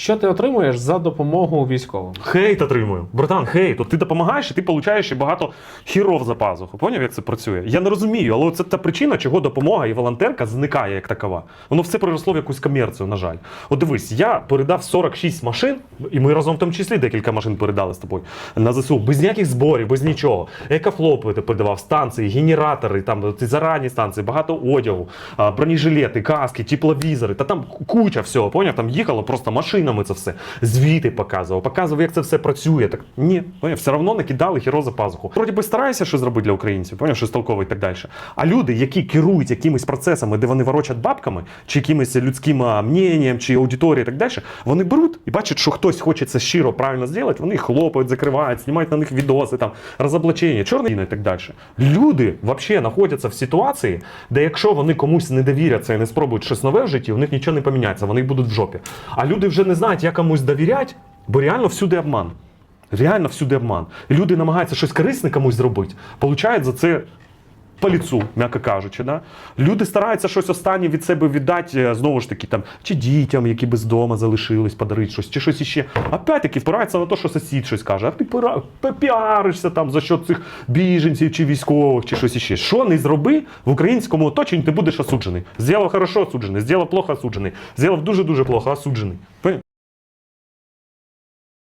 Що ти отримуєш за допомогу військовим? Хейт отримую. Братан, хейт. От ти допомагаєш, і ти получаєш ще багато хіров за пазуху. Поняв, як це працює? Я не розумію, але це та причина, чого допомога і волонтерка зникає як такова. Воно все переросло в якусь комерцію, на жаль. От дивись, я передав 46 машин, і ми разом в тому числі декілька машин передали з тобою на ЗСУ, без ніяких зборів, без нічого. Екофлопи ти передавав, станції, генератори, там зарані станції, багато одягу, бронежилети, каски, тепловізори, та там куча всього. Поняв? Там їхало просто машинами це все. Звіти показував, показував, як це все працює. Так ні, поняв, все одно накидали хіро за пазуху. Вроді би стараюся щось зробити для українців, поняв, щось толкове і так далі. А люди, які керують якимись процесами, де вони ворочать бабками, чи якимось людським мненням, чи аудиторією і так далі, вони беруть і бачать, що хтось хоче це щиро правильно зробити, вони хлопають, закривають, знімають на них відоси, там розоблачення, чорне і так далі. Люди взагалі знаходяться в ситуації, де якщо вони комусь не довіряться і не спробують щось нове в житті, у них нічого не поміняється, вони будуть в жопі. А люди вже не знають, як комусь довіряти, бо реально всюди обман. Реально всюди обман. Люди намагаються щось корисне комусь зробити, получають за це по ліцу, м'яко кажучи. Да? Люди стараються щось останнє від себе віддати, е, знову ж таки, там, чи дітям, які без дома залишились, подарити щось, чи щось іще. Опять-таки впираються на те, що сусід щось каже, а ти піаришся там за що цих біженців чи військових, чи щось іще. Що не зроби в українському оточенні, ти будеш осуджений. Зробив хорошо осуджений, зробив плохо осуджений, зробив дуже-дуже плохо осуджений.